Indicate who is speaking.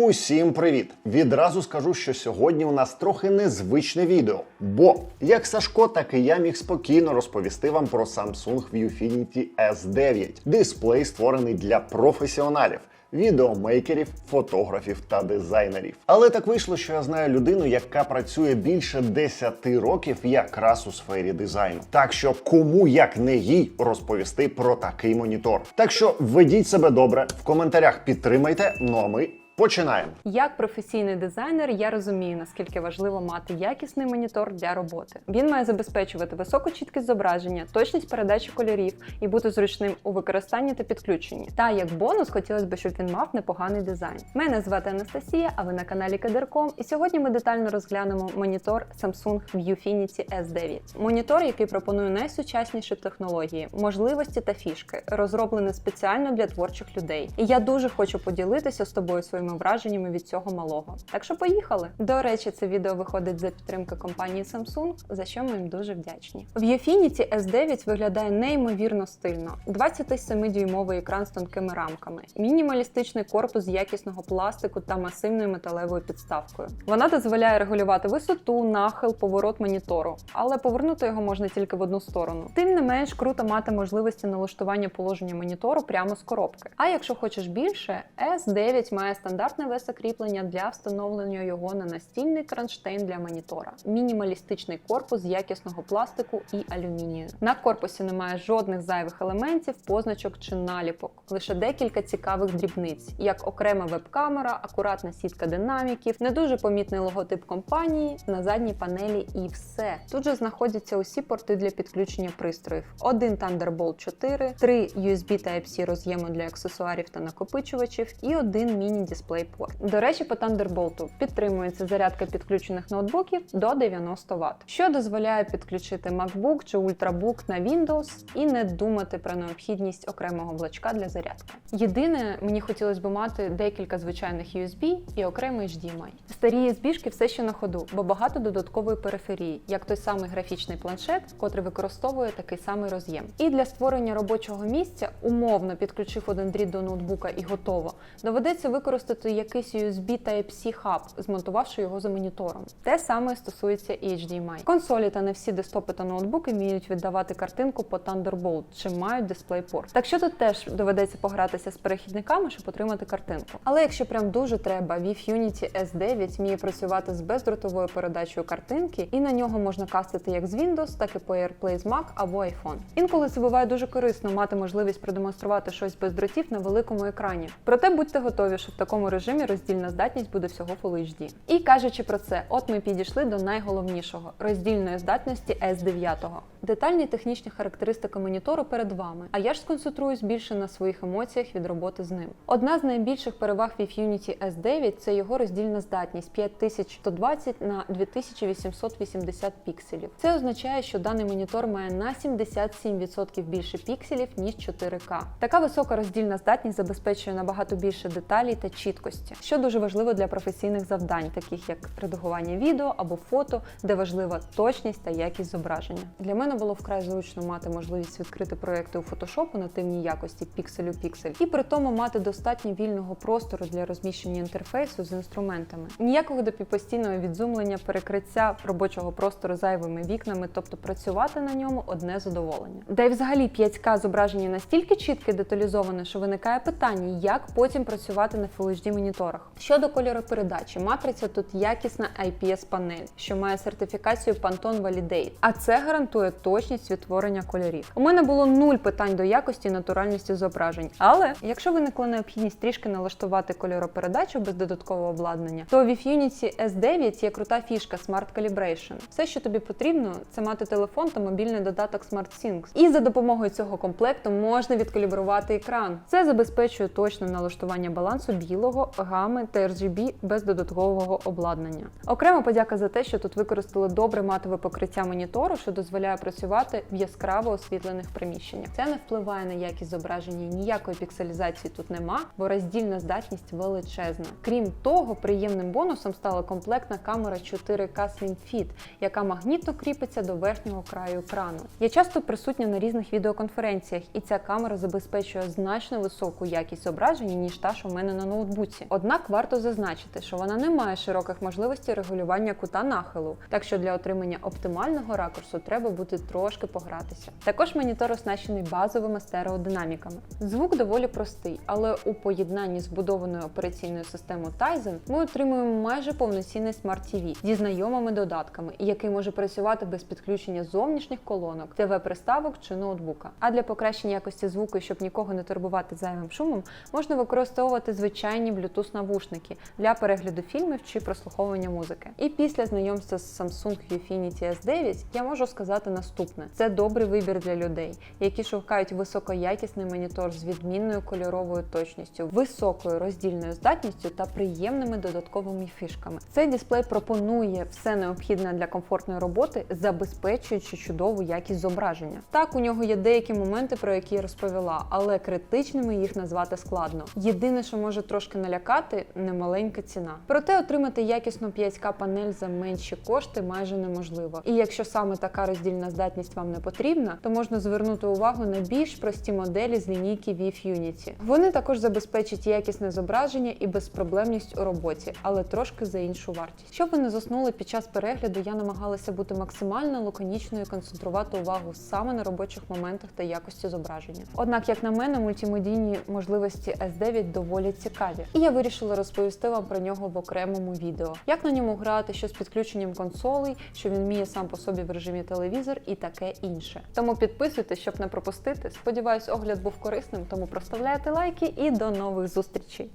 Speaker 1: Усім привіт! Відразу скажу, що сьогодні у нас трохи незвичне відео. Бо як Сашко, так і я міг спокійно розповісти вам про Samsung Viewfinity S9. Дисплей створений для професіоналів. Відеомейкерів, фотографів та дизайнерів. Але так вийшло, що я знаю людину, яка працює більше 10 років якраз у сфері дизайну. Так що кому як не їй розповісти про такий монітор. Так що ведіть себе добре, в коментарях підтримайте. Ну а ми починаємо.
Speaker 2: Як професійний дизайнер, я розумію, наскільки важливо мати якісний монітор для роботи. Він має забезпечувати високу чіткість зображення, точність передачі кольорів і бути зручним у використанні та підключенні. Та як бонус, хотілося б, щоб він мав непоганий дизайн. Мене звати Анастасія, а ви на каналі Кадерком. І сьогодні ми детально розглянемо монітор Samsung Viewfinity S9. Монітор, який пропонує найсучасніші технології, можливості та фішки, розроблений спеціально для творчих людей. І я дуже хочу поділитися з тобою своїми враженнями від цього малого. Так що поїхали. До речі, це відео виходить за підтримки компанії Samsung, за що ми їм дуже вдячні. Viewfinity S9 виглядає неймовірно стильно. 27-дюймовий екран з тонкими рамками, мінімалістичний корпус якісного пластику та масивною металевою підставкою. Вона дозволяє регулювати висоту, нахил, поворот монітору, але повернути його можна тільки в одну сторону. Тим не менш, круто мати можливості налаштування положення монітору прямо з коробки. А якщо хочеш більше, S9 має стандартне весокріплення для встановлення його на настільний кронштейн для монітора, мінімалістичний корпус з якісного пластику і алюмінію. На корпусі немає жодних зайвих елементів, позначок чи наліпок, лише декілька цікавих дрібниць, як окрема веб-камера, акуратна сітка динаміків, не дуже помітний логотип компанії на задній панелі і все. Тут же знаходяться усі порти для підключення пристроїв: один Thunderbolt 4, три USB Type-C роз'єми для аксесуарів та накопичувачів і один міні-дисплей-порт. До речі, по Thunderbolt підтримується зарядка підключених ноутбуків до 90 Вт, що дозволяє підключити MacBook чи Ultrabook на Windows і не думати про необхідність окремого блочка для зарядки. Єдине, мені хотілося б мати декілька звичайних USB і окремий HDMI. Старі USB-шки все ще на ходу, бо багато додаткової периферії, як той самий графічний планшет, котрий використовує такий самий роз'єм. І для створення робочого місця, умовно підключив один дріт до ноутбука і готово, доведеться використати якийсь USB Type-C хаб, змонтувавши його за монітором. Те саме стосується і HDMI. Консолі та не всі десктопи та ноутбуки вміють віддавати картинку по Thunderbolt чи мають DisplayPort. Так що тут теж доведеться погратися з перехідниками, щоб отримати картинку. Але якщо прям дуже треба, VIF-Unity S9 вміє працювати з бездротовою передачею картинки, і на нього можна кастити як з Windows, так і по AirPlay з Mac або iPhone. Інколи це буває дуже корисно мати можливість продемонструвати щось без дротів на великому екрані. Проте будьте готові, що в такому режимі роздільна здатність буде всього Full HD. І кажучи про це, от ми підійшли до найголовнішого роздільної здатності S9. Детальні технічні характеристики монітору перед вами, а я ж сконцентруюсь більше на своїх емоціях від роботи з ним. Одна з найбільших переваг VIF-Unity S9 це його роздільна здатність 5120 на 2880 пікселів. Це означає, що даний монітор має на 77% більше пікселів ніж 4К. Така висока роздільна здатність забезпечує набагато більше деталей та чіткості, що дуже важливо для професійних завдань, таких як редагування відео або фото, де важлива точність та якість зображення. Для мене було вкрай зручно мати можливість відкрити проекти у Photoshop у нативній якості пікселю піксель, і при тому мати достатньо вільного простору для розміщення інтерфейсу з інструментами. Ніякого допівпостійного відзумлення, перекриття робочого простору зайвими вікнами, тобто працювати на ньому одне задоволення. Да й взагалі 5К зображення настільки чітке деталізоване, що виникає питання, як потім працювати на Full HD моніторах. Щодо кольоропередачі, матриця тут якісна IPS панель, що має сертифікацію Pantone Validate, а це гарантує точність відтворення кольорів. У мене було нуль питань до якості і натуральності зображень. Але якщо виникла необхідність трішки налаштувати кольоропередачу без додаткового обладнання, то в Unity S9 є крута фішка Smart Calibration. Все, що тобі потрібно, це мати телефон та мобільний додаток SmartSync. І за допомогою цього комплекту можна відкалібрувати екран. Це забезпечує точне налаштування балансу білого, гами та RGB без додаткового обладнання. Окрема подяка за те, що тут використали добре матове покриття монітору, що дозволяє працювати в яскраво освітлених приміщеннях. Це не впливає на якість зображення, ніякої пікселізації тут нема, бо роздільна здатність величезна. Крім того, приємним бонусом стала комплектна камера 4K Slim Fit, яка магнітно кріпиться до верхнього краю екрану. Я часто присутня на різних відеоконференціях, і ця камера забезпечує значно високу якість зображення, ніж та, що в мене на ноутбуці. Ноутбуці. Однак варто зазначити, що вона не має широких можливостей регулювання кута нахилу, так що для отримання оптимального ракурсу треба буде трошки погратися. Також монітор оснащений базовими стереодинаміками. Звук доволі простий, але у поєднанні з будованою операційною системою Tizen ми отримуємо майже повноцінний смарт TV зі знайомими додатками, який може працювати без підключення зовнішніх колонок, ТВ-приставок чи ноутбука. А для покращення якості звуку, щоб нікого не турбувати зайвим шумом, можна використовувати звичайні Bluetooth навушники для перегляду фільмів чи прослуховування музики. І після знайомства з Samsung Ufinity S9 я можу сказати наступне: це добрий вибір для людей, які шукають високоякісний монітор з відмінною кольоровою точністю, високою роздільною здатністю та приємними додатковими фішками. Цей дисплей пропонує все необхідне для комфортної роботи, забезпечуючи чудову якість зображення. Так, у нього є деякі моменти, про які я розповіла, але критичними їх назвати складно. Єдине, що може трошки налякати, немаленька ціна. Проте отримати якісну 5К панель за менші кошти майже неможливо. І якщо саме така роздільна здатність вам не потрібна, то можна звернути увагу на більш прості моделі з лінійки VIF Unity. Вони також забезпечать якісне зображення і безпроблемність у роботі, але трошки за іншу вартість. Щоб ви не заснули під час перегляду, я намагалася бути максимально лаконічною і концентрувати увагу саме на робочих моментах та якості зображення. Однак, як на мене, мультимедійні можливості S9 доволі цікаві, і я вирішила розповісти вам про нього в окремому відео. Як на ньому грати, що з підключенням консолей, що він вміє сам по собі в режимі телевізор і таке інше. Тому підписуйтесь, щоб не пропустити. Сподіваюсь, огляд був корисним, тому проставляйте лайки і до нових зустрічей.